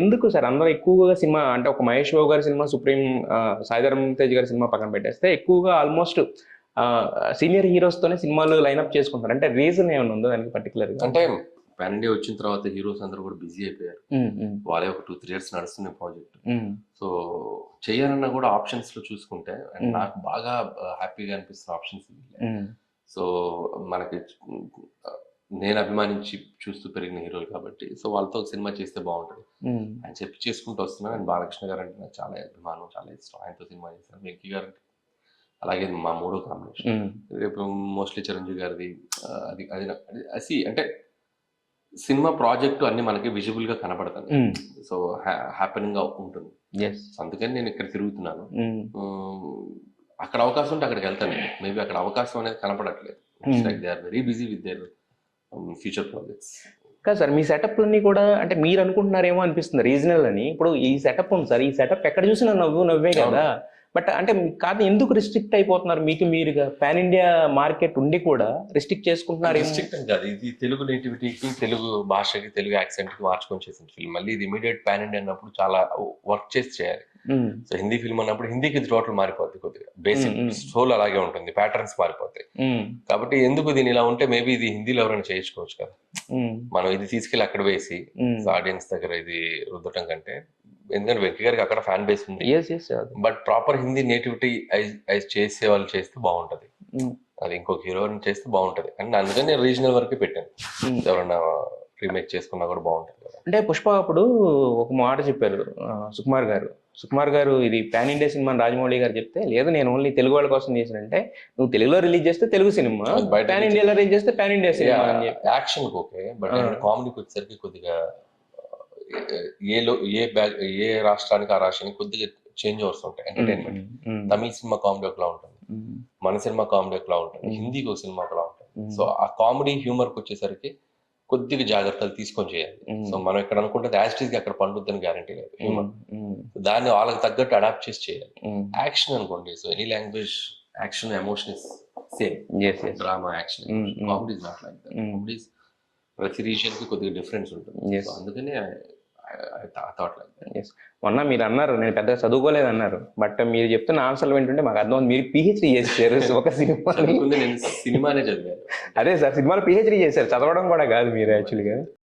ఎందుకు సార్? అందరూ ఎక్కువగా సినిమా అంటే ఒక మహేష్ బాబు గారి సినిమా సుప్రీం సాయిధరం తేజ్ గారి సినిమా పక్కన పెట్టేస్తే ఎక్కువగా ఆల్మోస్ట్ సీనియర్ హీరోస్ తోనే సినిమాలు లైన్అప్ చేసుకుంటారు. అంటే రీజన్ ఏమైనా ఉందో దానికి పర్టికులర్గా? అంటే పాన్ ఇండియా వచ్చిన తర్వాత హీరోస్ అందరూ కూడా బిజీ అయిపోయారు. వాళ్ళే ఒక టూ త్రీ ఇయర్స్ నడుస్తున్న ప్రాజెక్ట్ సో చేయాలన్నా కూడా ఆప్షన్స్లో చూసుకుంటే. నాకు బాగా హ్యాపీగా అనిపిస్తున్న ఆప్షన్స్ సో మనకి నేను అభిమానించి చూస్తూ పెరిగిన హీరోలు కాబట్టి సో వాళ్ళతో ఒక సినిమా చేస్తే బాగుంటుంది. అని చెప్పి చేసుకుంటూ వస్తున్నాను అండ్ బాలకృష్ణ గారు అంటే నాకు చాలా అభిమానం చాలా ఇష్టం. ఆయనతో సినిమా చేశాను. వెంకీ గారు అంటే అలాగే మా మూడో కాంబినేషన్. రేపు మోస్ట్లీ చిరంజీవి గారిది అది అది అది అంటే సినిమా ప్రాజెక్టు అన్ని మనకి విజిబుల్గా కనబడుతుంది ఉమ్, సో హ్యాపెనింగ్గా ఉంటుంది. అందుకని నేను ఇక్కడ తిరుగుతున్నాను. అక్కడ అవకాశం ఉంటే అక్కడికి వెళ్తాను. మేబీ అక్కడ అవకాశం అనేది కనపడట్లేదు. Like they are very busy with their future projects కాదు సార్ మీ సెటప్ అన్ని కూడా అంటే మీరు అనుకుంటున్నారేమో అనిపిస్తుంది రీజనల్ అని. ఇప్పుడు ఈ సెటప్ ఉంది సార్ ఈ సెటప్ ఎక్కడ చూసినా నవ్వు నవ్వే కదా. బట్ అంటే కాదు ఎందుకు రిస్ట్రిక్ట్ అయిపోతున్నారు? మీకు మీరుగా పాన్ ఇండియా మార్కెట్ ఉండి కూడా రిస్ట్రిక్ట్ చేసుకుంటున్నారు రిస్ట్రిక్ట్ కాదు ఇది తెలుగు నేటివిటీకి తెలుగు భాషకి తెలుగు యాక్సెంట్కి మార్చుకొని చేసిన ఫిల్మ్ మళ్ళీ ఇది ఇమీడియట్ పాన్ ఇండియా అన్నప్పుడు చాలా వర్క్ చేసి చేయాలి. సో హిందీ ఫిల్మ్ అన్నప్పుడు హిందీకి ఇది టోటల్ కొద్దిగా బేసిక్. సోల్ అలాగే ఉంటుంది ప్యాటర్న్స్ మారిపోతాయి. కాబట్టి ఎందుకు దీని ఇలా ఉంటే మేబీ ఇది హిందీలో ఎవరైనా చేయించుకోవచ్చు కదా. మనం ఇది తీసుకెళ్ళి అక్కడ వేసి ఆడియన్స్ దగ్గర ఇది రుద్దటం కంటే ఎందుకంటే వెంకీ గారికి అక్కడ ఫ్యాన్ బేస్ ఉంది. బట్ ప్రాపర్ హిందీ నేటివిటీ చేసే వాళ్ళు చేస్తే బాగుంటది. అది ఇంకొక హీరోని చేస్తే బాగుంటది. అండ్ అందుకని నేను రీజనల్ వరకే పెట్టాను. ఎవరైనా రీమేక్ చేసుకున్నా కూడా బాగుంటది కదా. అంటే పుష్ప అప్పుడు ఒక మాట చెప్పారు సుకుమార్ గారు. సుకుమార్ గారు ఇది పాన్ ఇండియా సినిమా రాజమౌళి గారు చెప్తే లేదు నేను ఓన్లీ తెలుగు వాళ్ళ కోసం చేసినంటే నువ్వు తెలుగులో రిలీజ్ చేస్తే తెలుగు సినిమా పాన్ ఇండియాలో రిలీజ్ చేస్తే pan India cinema action okay but. కామెడీకి వచ్చేసరికి కొద్దిగా ఏ లో ఏ ఏ రాష్ట్రానికి ఆ రాష్ట్రానికి కొద్దిగా చేంజ్ ఓవర్స్ ఉంటాయి ఎంటర్టైన్మెంట్ తమిళ సినిమా కామెడీ ఒకలా ఉంటుంది మన సినిమా కామెడీ ఒకలా ఉంటుంది. హిందీకి ఒక సినిమా ఒకలా ఉంటుంది. సో ఆ కామెడీ హ్యూమర్కి వచ్చేసరికి కొద్దిగా జాగ్రత్తలు తీసుకొని చేయాలి. సో మనం ఇక్కడ అనుకుంటే యాస్టీస్గా అక్కడ పండుద్దని గ్యారంటీ లేదు. దాన్ని వాళ్ళకి తగ్గట్టు అడాప్ట్ చేసి చేయాలి. యాక్షన్ అనుకోండి. So any language action emotion is same. Drama action Mm, mm. Comedy is not like that Mm. Comedy ప్రతి రీజియన్కి కొద్దిగా డిఫరెన్స్ ఉంటుంది. అందుకనే థాట్ లైక్ Yes. మొన్న మీరు అన్నారు నేను పెద్దగా చదువుకోలేదు అన్నారు బట్ మీరు చెప్తున్న ఆన్సర్లు వింటుంటే మాకు అర్థం. మీరు పిహెచ్డీ చేశారు ఒక సినిమా సినిమానే చదివాను అదే సార్ సినిమాలో పిహెచ్డీ చేశారు చదవడం కూడా కాదు మీరు యాక్చువల్గా